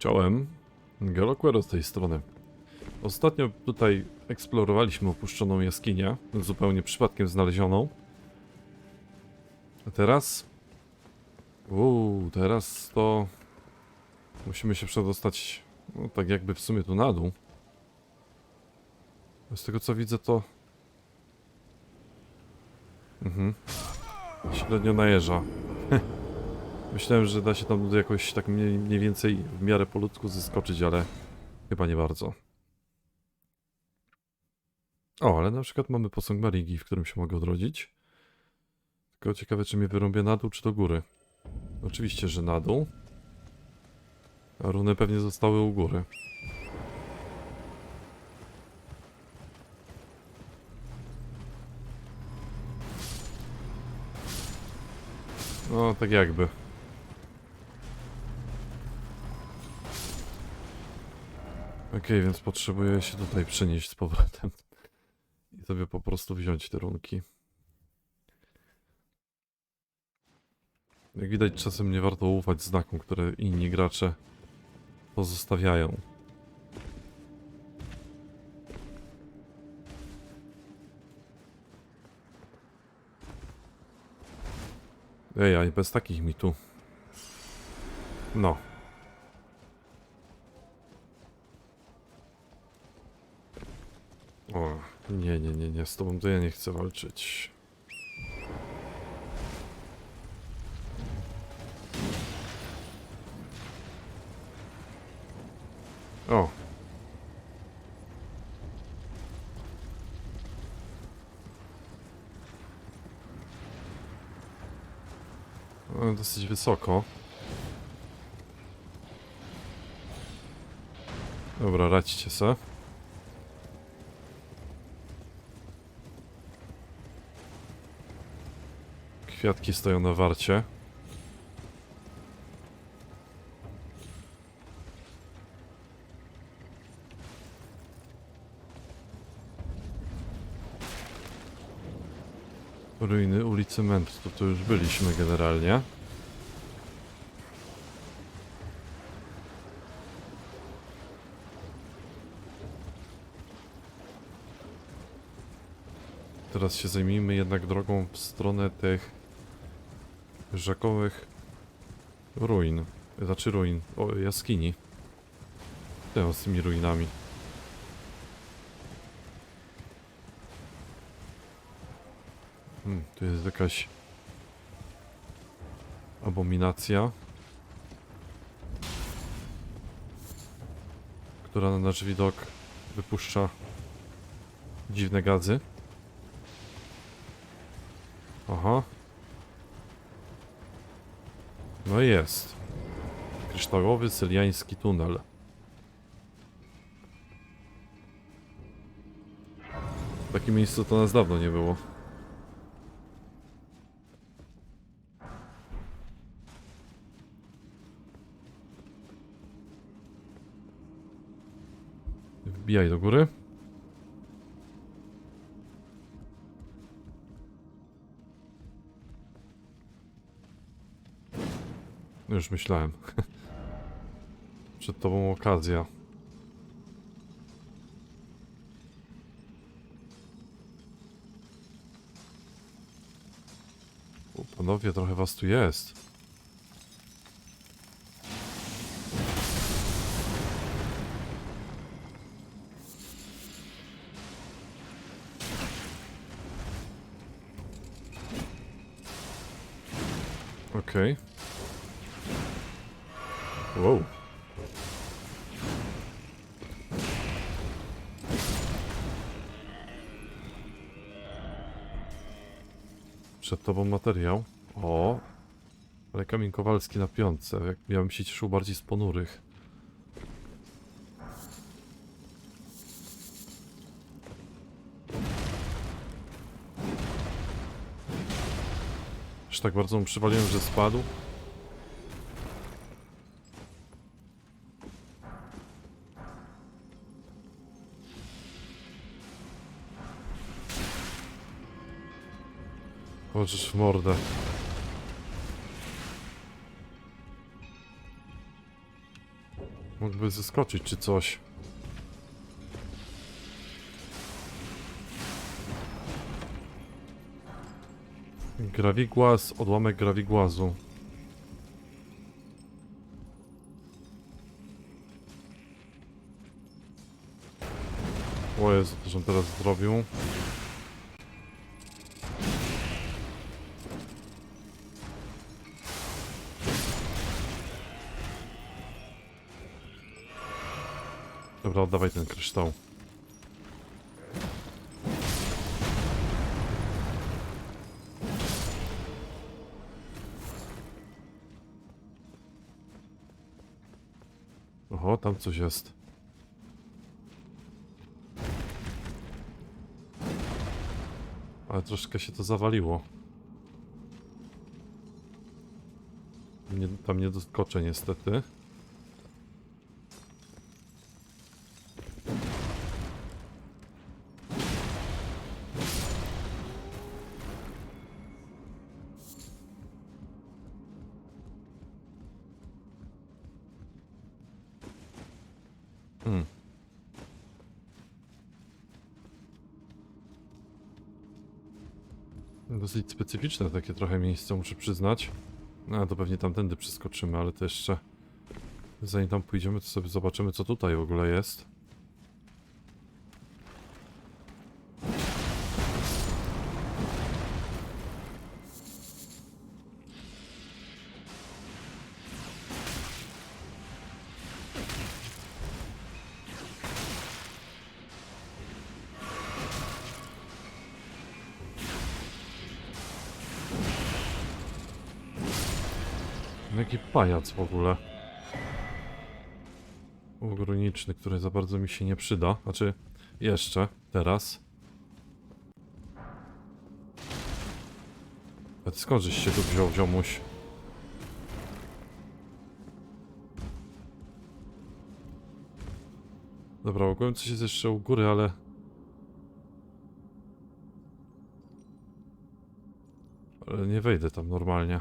Czołem, Galoquero z tej strony. Ostatnio tutaj eksplorowaliśmy opuszczoną jaskinię, zupełnie przypadkiem znalezioną. A teraz? Uuu, teraz to... Musimy się przedostać, no tak jakby w sumie tu na dół. Z tego co widzę to... Mhm. Średnio najeża. Myślałem, że da się tam jakoś tak mniej, mniej więcej w miarę po ludzku zeskoczyć, ale chyba nie bardzo. O, ale na przykład mamy posąg Marigi, w którym się mogę odrodzić. Tylko ciekawe, czy mnie wyrąbię na dół, czy do góry. Oczywiście, że na dół. A runy pewnie zostały u góry. No, tak jakby. Okej, więc potrzebuję się tutaj przenieść z powrotem. I sobie po prostu wziąć te runki. Jak widać, czasem nie warto ufać znakom, które inni gracze pozostawiają. Ej, a bez takich mi tu. No. Nie, nie, nie, nie, z tobą to ja nie chcę walczyć. O. Dosyć wysoko. Dobra, radźcie se. Kwiatki stoją na warcie. Ruiny ulicy Ment, to tu już byliśmy generalnie. Teraz się zajmijmy jednak drogą w stronę tych rzekowych ruin. Znaczy ruin, o jaskini. Co z tymi ruinami? Hmm, tu jest jakaś abominacja, która na nasz widok wypuszcza dziwne gazy. Aha. No jest. Kryształowy syliański tunel. W takim miejscu to nas dawno nie było. Wbijaj do góry. Już myślałem. Przed tobą okazja. O, panowie, trochę was tu jest. Okej. Wow. Przed tobą materiał. O. Ale kamień kowalski na piątce. Jak ja się cieszył bardziej z ponurych. Już tak bardzo mu przywaliłem, że spadł. Możesz w mordę. Mógłby zeskoczyć czy coś. Grawigłaz, odłamek grawigłazu. O Jezu, to żem teraz zrobił. Dobra, oddawaj ten kryształ. Oho, tam coś jest. Ale troszkę się to zawaliło. Nie, tam nie doskoczę niestety. Dosyć specyficzne takie trochę miejsce, muszę przyznać. No, to pewnie tamtędy przeskoczymy, ale to jeszcze... Zanim tam pójdziemy, to sobie zobaczymy, co tutaj w ogóle jest. Jaki pajac w ogóle. Ograniczny, który za bardzo mi się nie przyda. Znaczy, jeszcze, teraz. Skąd żeś się tu wziął, ziomuś? Dobra, ogółem coś jest jeszcze u góry, ale... Ale nie wejdę tam normalnie.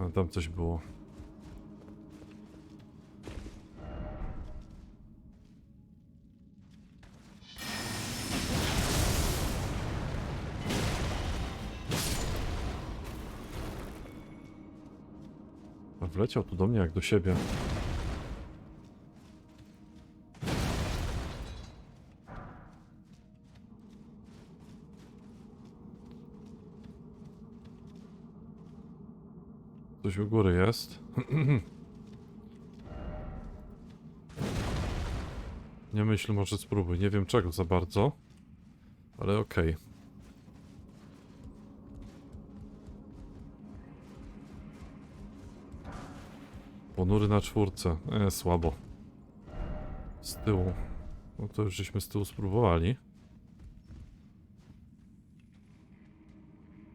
A tam coś było. Wleciał tu do mnie jak do siebie. Coś u góry jest. Nie myśl, może spróbuj. Nie wiem czego za bardzo. Ale okej. Ponury na czwórce. E, słabo. Z tyłu. No to już żeśmy z tyłu spróbowali.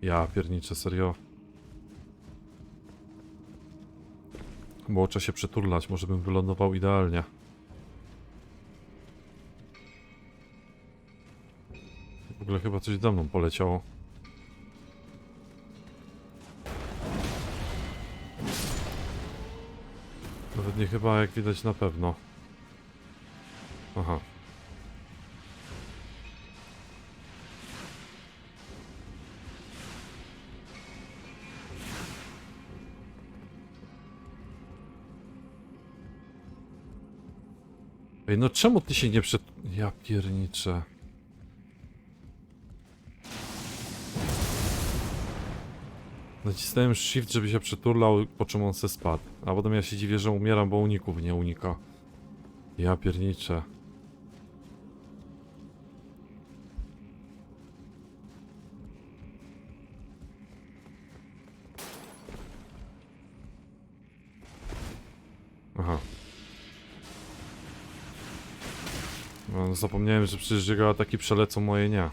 Ja pierniczę, serio. Było trzeba się przeturlać, może bym wylądował idealnie. W ogóle chyba coś za mną poleciało. Nawet nie chyba, jak widać na pewno. Ej, no czemu ty się nie przed... Ja pierniczę. Nacisnąłem shift, żeby się przeturlał, po czym on se spadł. A potem ja się dziwię, że umieram, bo uników nie unika. Ja pierniczę. Zapomniałem, że przecież jego ataki przelecą moje nie.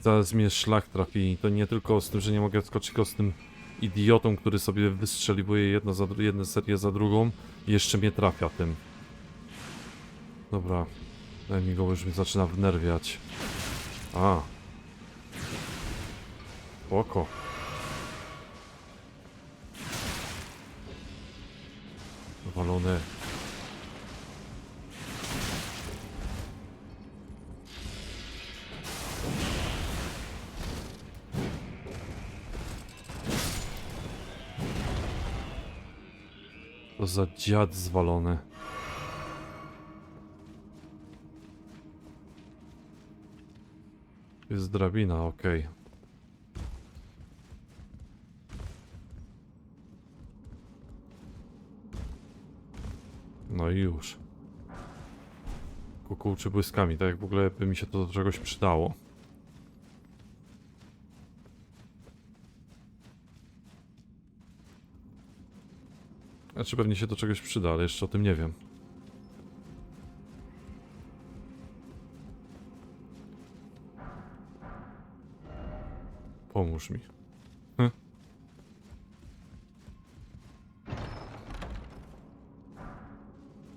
Zaraz mnie szlak trafi. To nie tylko z tym, że nie mogę wskoczyć, tylko z tym idiotą, który sobie wystrzeliwuje jedno za, jedne serię za drugą jeszcze mnie trafia tym. Dobra, daj mi go, już mnie zaczyna wnerwiać. A. Oko. Walony. To za dziad zwalony. Jest drabina, okej. No i już. Kukułczy błyskami, tak jak w ogóle by mi się to do czegoś przydało. Znaczy pewnie się do czegoś przyda, ale jeszcze o tym nie wiem. Pomóż mi. Hm.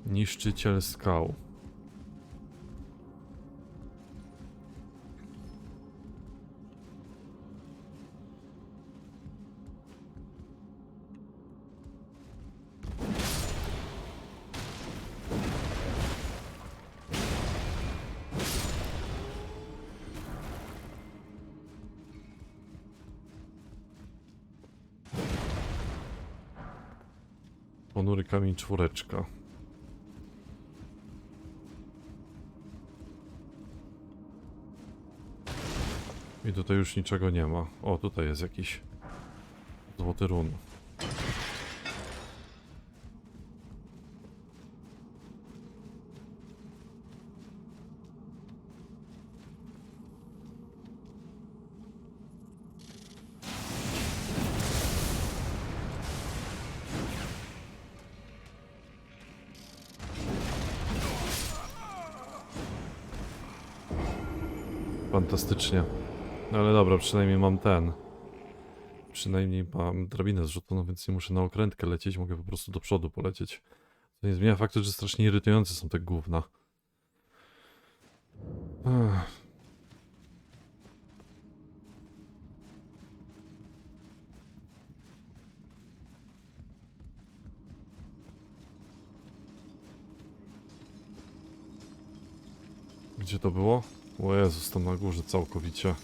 Niszczyciel skał. Ponury kamień czwóreczka. I tutaj już niczego nie ma. O, tutaj jest jakiś złoty run. Fantastycznie. No ale dobra, przynajmniej mam ten. Przynajmniej mam drabinę zrzuconą, więc nie muszę na okrętkę lecieć, mogę po prostu do przodu polecieć. To nie zmienia faktu, że strasznie irytujące są te gówna. Ech. Gdzie to było? O Jezus, tam na górze całkowicie.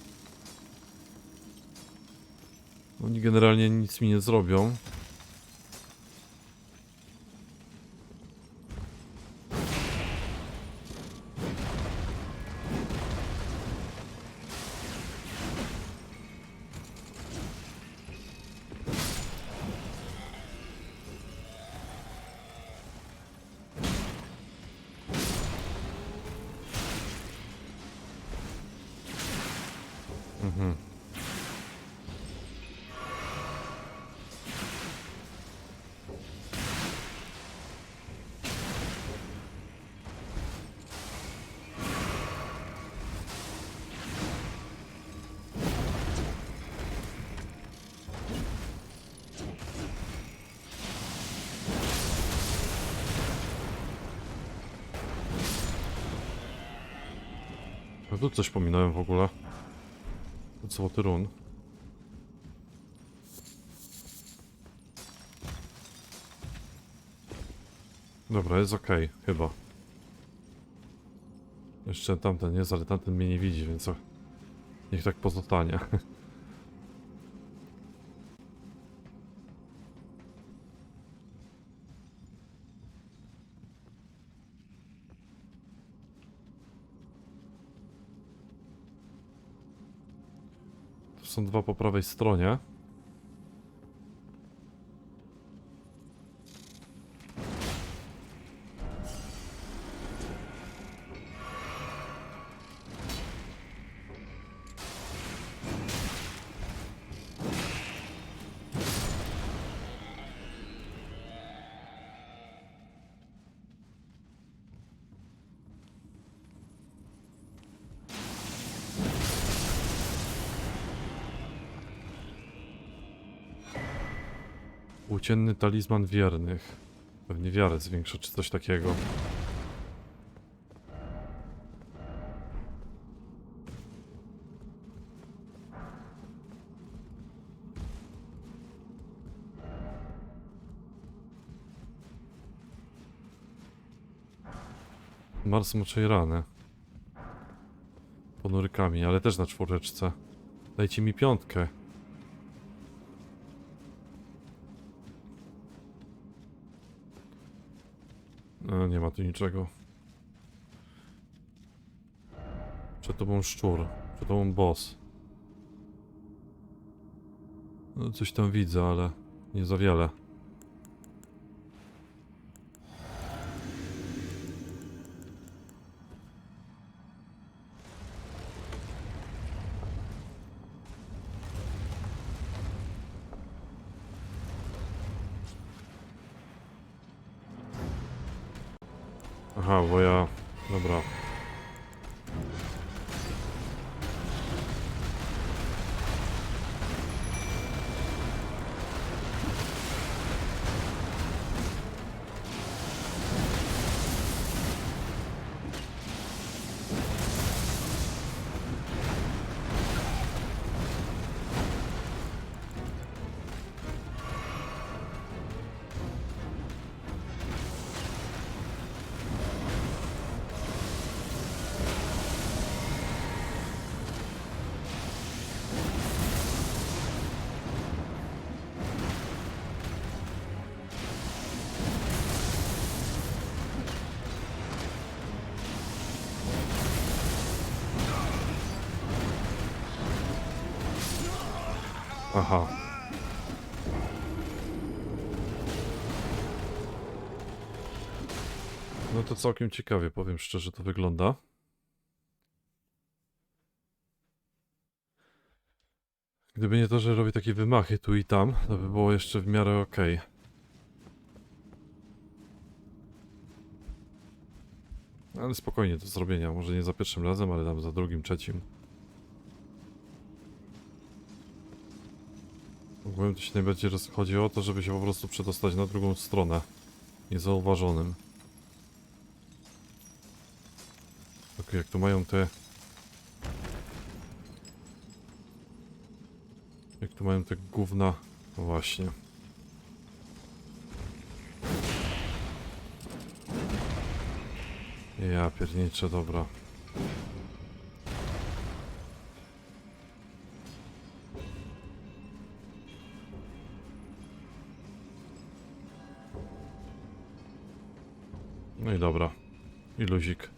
Oni generalnie nic mi nie zrobią. Ja tu coś pominąłem w ogóle. Złoty run. Dobra, jest ok, chyba. Jeszcze tamten jest, ale tamten mnie nie widzi, więc niech tak pozostanie. są dwa po prawej stronie. Płócienny talizman wiernych. Pewnie wiarę zwiększa, czy coś takiego. Mars moczej rany. Ponurykami, ale też na czwóreczce. Dajcie mi piątkę. No, nie ma tu niczego. Przed tobą szczur. Przed tobą boss. No, coś tam widzę, ale nie za wiele. Aha. No to całkiem ciekawie, powiem szczerze, to wygląda. Gdyby nie to, że robię takie wymachy tu i tam, to by było jeszcze w miarę okej. Ale spokojnie do zrobienia, może nie za pierwszym razem, ale tam za drugim, trzecim. Ogółem to się najbardziej roz- chodzi o to, żeby się po prostu przedostać na drugą stronę. Niezauważonym. Tak jak tu mają te... Jak tu mają te gówna... No właśnie. Ja pierniczę, dobra. I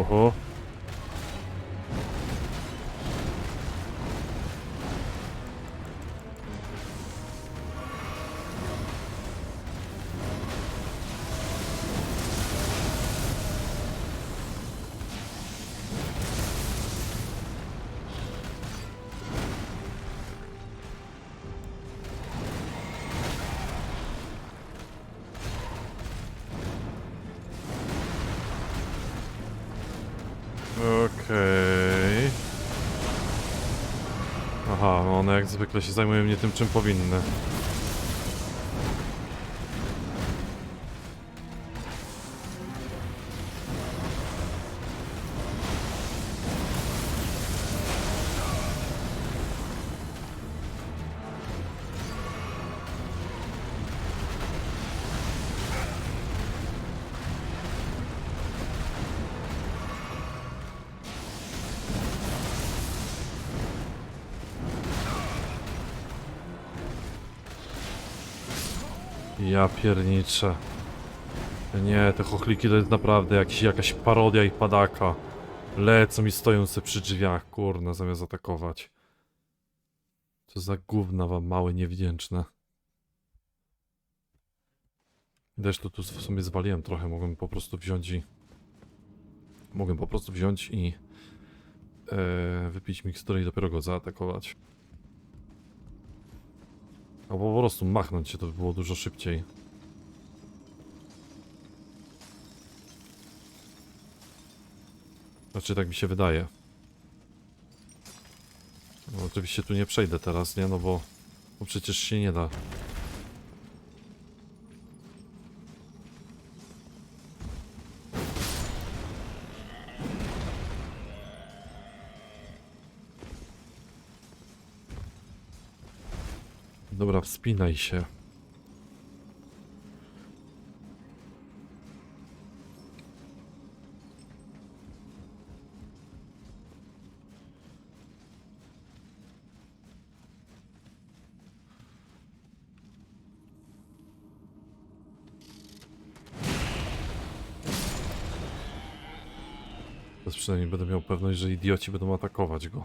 luzik. Oho. Jak zwykle się zajmują nie tym, czym powinny. Ja pierniczę. Nie, te chochliki to jest naprawdę jakiś, jakaś parodia i padaka. Lecą i stoją sobie przy drzwiach, kurna, zamiast atakować. Co za gówna wam małe, niewdzięczne. Deszczu tu w sumie zwaliłem trochę, mogłem po prostu wziąć i... Mogłem po prostu wziąć i... E, wypić mikstury i dopiero go zaatakować. Albo po prostu machnąć się, to by było dużo szybciej. Znaczy, tak mi się wydaje. No, oczywiście tu nie przejdę teraz, nie? No bo, bo przecież się nie da. Wspinaj się. Przynajmniej będę miał pewność, że idioci będą atakować go.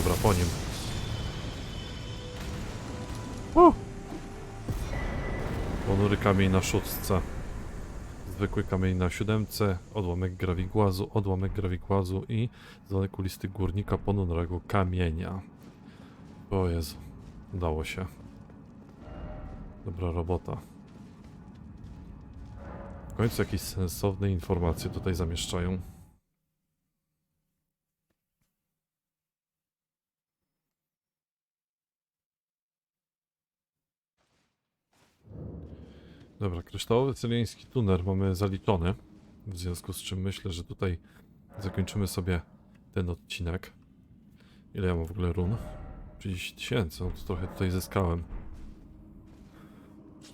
Dobra, po nim. O! Ponury kamień na szóstce. Zwykły kamień na siódemce, odłamek grawigłazu, odłamek grawigłazu i zwany kulisty górnika ponurego kamienia. O Jezu, udało się. Dobra robota. W końcu jakieś sensowne informacje tutaj zamieszczają. Dobra, kryształowy cyliński tuner mamy zaliczony. W związku z czym myślę, że tutaj zakończymy sobie ten odcinek. Ile ja mam w ogóle run? 30 tysięcy, no to trochę tutaj zyskałem.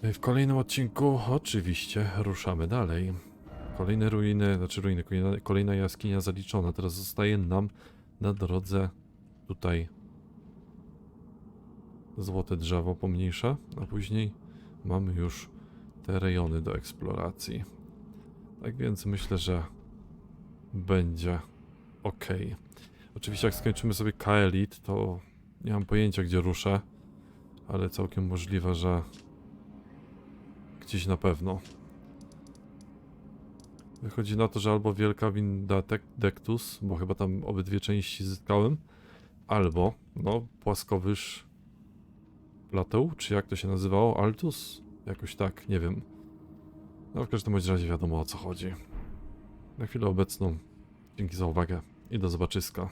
No i W kolejnym odcinku oczywiście ruszamy dalej. Kolejne ruiny, znaczy ruiny, kolejna, kolejna jaskinia zaliczona. Teraz zostaje nam na drodze tutaj złote drzewo pomniejsze, a później mamy już te rejony do eksploracji. Tak więc myślę, że będzie ok. Oczywiście jak skończymy sobie Kaelit, to nie mam pojęcia gdzie ruszę, ale całkiem możliwe, że gdzieś na pewno. Wychodzi na to, że albo Wielka Winda Dectus, bo chyba tam obydwie części zyskałem, albo no płaskowyż Plateau, czy jak to się nazywało? Altus? Jakoś tak, nie wiem. No w każdym razie wiadomo o co chodzi. Na chwilę obecną dzięki za uwagę i do zobaczyska.